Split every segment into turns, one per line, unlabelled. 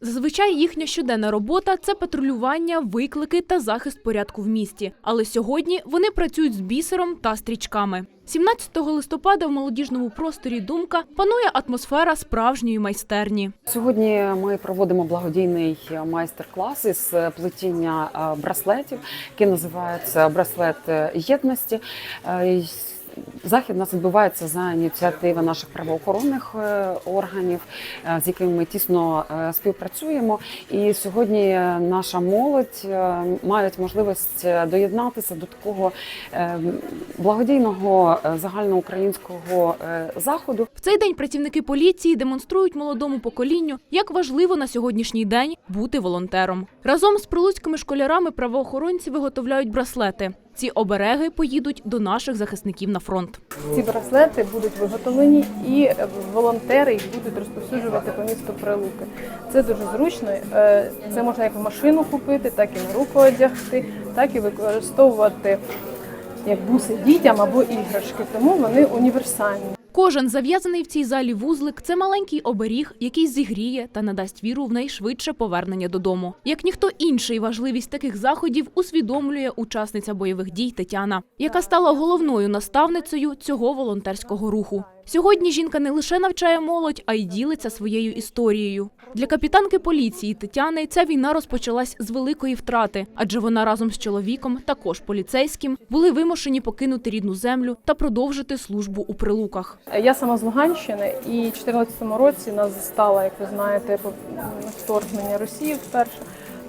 Зазвичай їхня щоденна робота це патрулювання, виклики та захист порядку в місті. Але сьогодні вони працюють з бісером та стрічками. 17 листопада в молодіжному просторі Думка панує атмосфера справжньої майстерні.
Сьогодні ми проводимо благодійний майстер-клас із плетіння е, браслетів, який називається браслет е, єдності. Захід у нас відбувається за ініціативи наших правоохоронних е, органів, е, з якими ми тісно е, співпрацюємо. І сьогодні наша молодь мають можливість доєднатися до такого благодійного загальноукраїнського заходу.
В цей день працівники поліції демонструють молодому поколінню, як важливо на сьогоднішній день бути волонтером. Разом з прилуцькими школярами правоохоронці виготовляють браслети. Ці обереги поїдуть до наших захисників на фронт.
Ці браслети будуть виготовлені і волонтери їх будуть розповсюджувати по місту Прилуки. Це дуже зручно. Е, Це можна як в машину купити, так і на руку одягти, так і використовувати як буси дітям або іграшки. Тому вони універсальні.
Кожен зав'язаний в цій залі вузлик це маленький оберіг, який зігріє та надасть віру в найшвидше повернення додому. Як ніхто інший, важливість таких заходів усвідомлює учасниця бойових дій Тетяна, яка стала головною наставницею цього волонтерського руху. Сьогодні жінка не лише навчає молодь, а й ділиться своєю історією. Для капітанки поліції Тетяни ця війна розпочалась з великої втрати, адже вона разом з чоловіком, також поліцейським, були вимушені покинути рідну землю та продовжити службу у прилуках.
Я сама з Луганщини, і в 2014 році нас застала, як ви знаєте, вторгнення Росії вперше.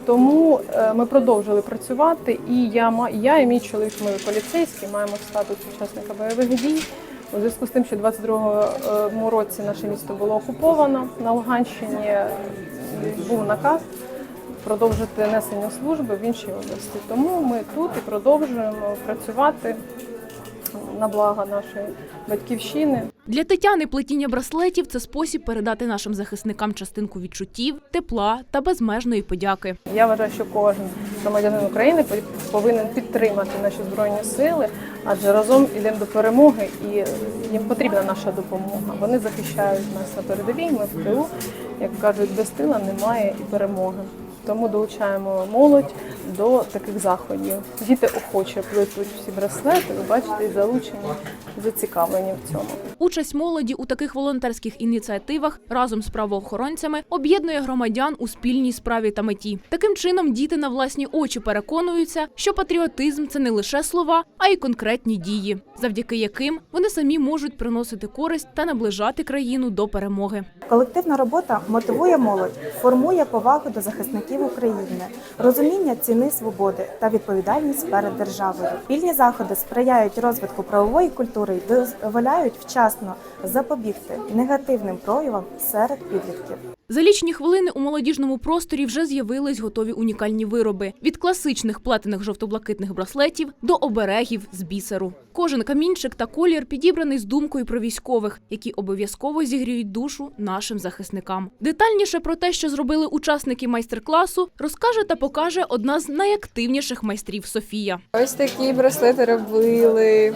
Тому е, ми продовжили працювати, і я я і мій чоловік, ми поліцейські, маємо статус учасника бойових дій. У зв'язку з тим, що 22-му році наше місто було окуповано на Луганщині, е, був наказ продовжити несення служби в іншій області. Тому ми тут і продовжуємо працювати на благо нашої батьківщини.
Для Тетяни плетіння браслетів це спосіб передати нашим захисникам частинку відчуттів, тепла та безмежної подяки.
Я вважаю, що кожен громадянин України по- повинен підтримати наші збройні сили, адже разом йдемо до перемоги, і їм потрібна наша допомога. Вони захищають нас на передовій. Ми в тилу, як кажуть, без тила немає і перемоги. Тому долучаємо молодь до таких заходів. Діти охоче плетуть всі браслети. Ви бачите, і залучені, зацікавлені в цьому.
Участь молоді у таких волонтерських ініціативах разом з правоохоронцями об'єднує громадян у спільній справі та меті. Таким чином діти на власні очі переконуються, що патріотизм це не лише слова, а й конкретні дії, завдяки яким вони самі можуть приносити користь та наближати країну до перемоги.
Колективна робота мотивує молодь, формує повагу до захисників України, розуміння ціни свободи та відповідальність перед державою. Пільні заходи сприяють розвитку правової культури і дозволяють вчасно запобігти негативним проявам серед підлітків.
За лічні хвилини у молодіжному просторі вже з'явились готові унікальні вироби від класичних плетених жовто-блакитних браслетів до оберегів з бісеру. Кожен камінчик та колір підібраний з думкою про військових, які обов'язково зігріють душу нашим захисникам. Детальніше про те, що зробили учасники майстер-класу, розкаже та покаже одна з найактивніших майстрів Софія.
Ось такі браслети робили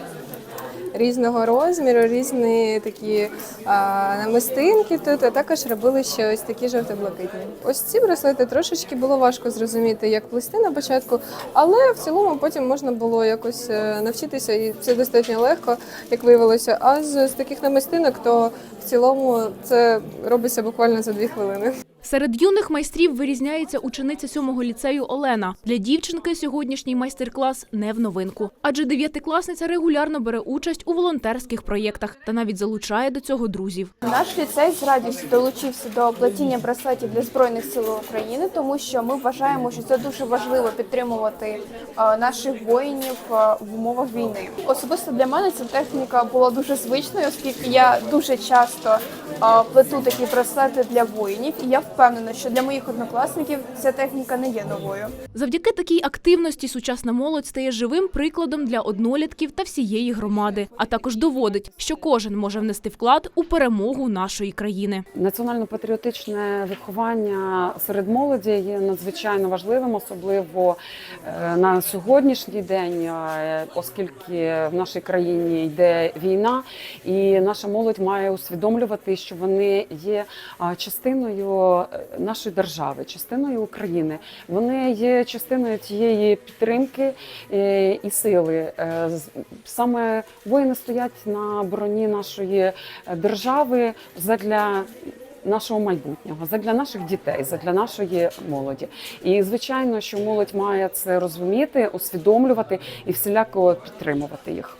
різного розміру, різні такі а, намистинки тут, а також робили ще ось такі жовто-блакитні. Ось ці браслети трошечки було важко зрозуміти, як плести на початку, але в цілому потім можна було якось е, навчитися, і це достатньо легко, як виявилося. А з, з таких намистинок, то в цілому це робиться буквально за дві хвилини.
Серед юних майстрів вирізняється учениця сьомого ліцею Олена. Для дівчинки сьогоднішній майстер-клас не в новинку, адже дев'ятикласниця регулярно бере участь у волонтерських проєктах та навіть залучає до цього друзів.
Наш ліцей з радістю долучився до плетіння браслетів для збройних сил України, тому що ми вважаємо, що це дуже важливо підтримувати е, наших воїнів е, в умовах війни. Особисто для мене ця техніка була дуже звичною, оскільки я дуже часто е, плету такі браслети для воїнів, і я впевнена, що для моїх однокласників ця техніка не є новою.
Завдяки такій активності сучасна молодь стає живим прикладом для однолітків та всієї громади, а також доводить, що кожен може внести вклад у перемогу нашої країни.
Національно-патріотичне виховання серед молоді є надзвичайно важливим, особливо е, на сьогоднішній день, е, оскільки в нашій країні йде війна, і наша молодь має усвідомлювати, що вони є частиною нашої держави, частиною України. Вони є частиною тієї підтримки е, і сили. Е, Саме воїни стоять на броні нашої е, держави задля нашого майбутнього, задля наших дітей, задля нашої молоді. І звичайно, що молодь має це розуміти, усвідомлювати і всіляко підтримувати їх.